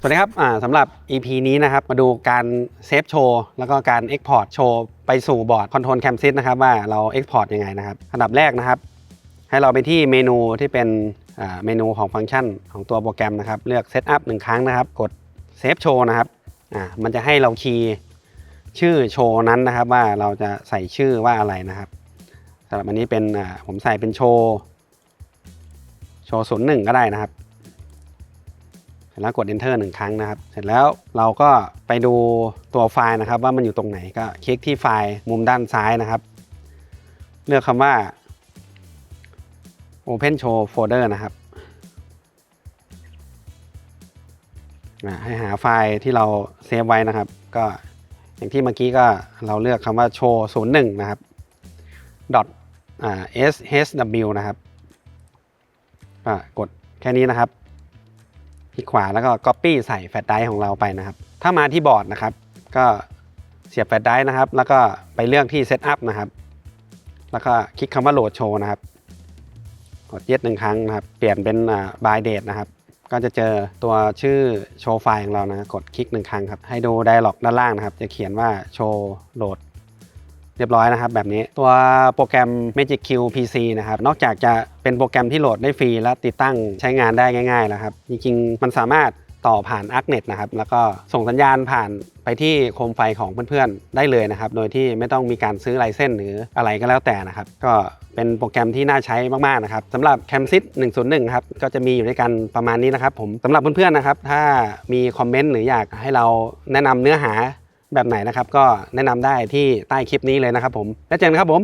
สวัสดีครับอ่าสำหรับ EP นี้นะครับ มาดูการเซฟโชว์แล้วก็การ Export โชว์ไปสู่บอร์ดคอนโทรลแคมซิสนะครับว่าเรา Export ยังไงนะครับ อันดับแรกนะครับ ให้เราไปที่เมนูที่เป็นเมนูของฟังก์ชันของตัวโปรแกรมนะครับ เลือก Setup หนึ่งครั้งนะครับ กด Save Show นะครับอ่ามันจะให้เราคีย์ชื่อโชว์นั้นนะครับ ว่าเราจะใส่ชื่อว่าอะไรนะครับสำหรับอันนี้เป็นผมใส่เป็นโชว์โชว์ศูนย์หนึ่งก็ได้นะครับ ร็จแล้วกด enter หนึ่งครั้งนะครับ เสร็จแล้วเราก็ไปดูตัวไฟล์นะครับ ว่ามันอยู่ตรงไหนก็คลิกที่ไฟล์มุมด้านซ้ายนะครับ เลือกคำว่า Open Show Folder นะครับให้หาไฟล์ที่เราเซฟไว้นะครับ ก็อย่างที่เมื่อกี้ก็เราเลือกคำว่า show 01นะครับ dot shw นะครับกดแค่นี้นะครับ คลิกขวาแล้วก็ Copy ใส่แฟลชไดรฟ์ของเราไปนะครับ ถ้ามาที่บอร์ดนะครับ ก็เสียบแฟลชไดรฟ์นะครับ แล้วก็ไปเลือกที่ Setup นะครับ แล้วก็คลิกคำว่า Load Show นะครับ กดเย็ดหนึ่งครั้งนะครับ เปลี่ยนเป็นอ่า by date นะครับ ก็จะเจอตัวชื่อโชว์ไฟล์ของเรานะ กดคลิกหนึ่งครั้งครับ ให้ดู dialog ด้านล่างนะครับ จะเขียนว่าโชว์โหลด เรียบร้อยนะครับแบบนี้ตัวโปรแกรม Magic Q PC นะครับนอกจากจะเป็นโปรแกรมที่โหลดได้ฟรีและติดตั้งใช้งานได้ง่ายๆแล้วครับจริงๆ มันสามารถต่อผ่าน Arcnet นะครับแล้วก็ส่งสัญญาณผ่านไปที่โคมไฟของเพื่อนๆ ได้เลยนะครับ โดยที่ไม่ต้องมีการซื้อไลเซนส์หรืออะไรก็แล้วแต่นะครับ ก็เป็นโปรแกรมที่น่าใช้มากๆนะครับสำหรับ Camsys 101 ครับ ก็จะมีอยู่ด้วยกันประมาณนี้นะครับผมสำหรับเพื่อนๆนะครับ ถ้ามีคอมเมนต์หรืออยากให้เราแนะนำเนื้อหา แบบไหนนะครับ ก็แนะนำได้ที่ใต้คลิปนี้เลยนะครับผม แล้วเจอกันครับผม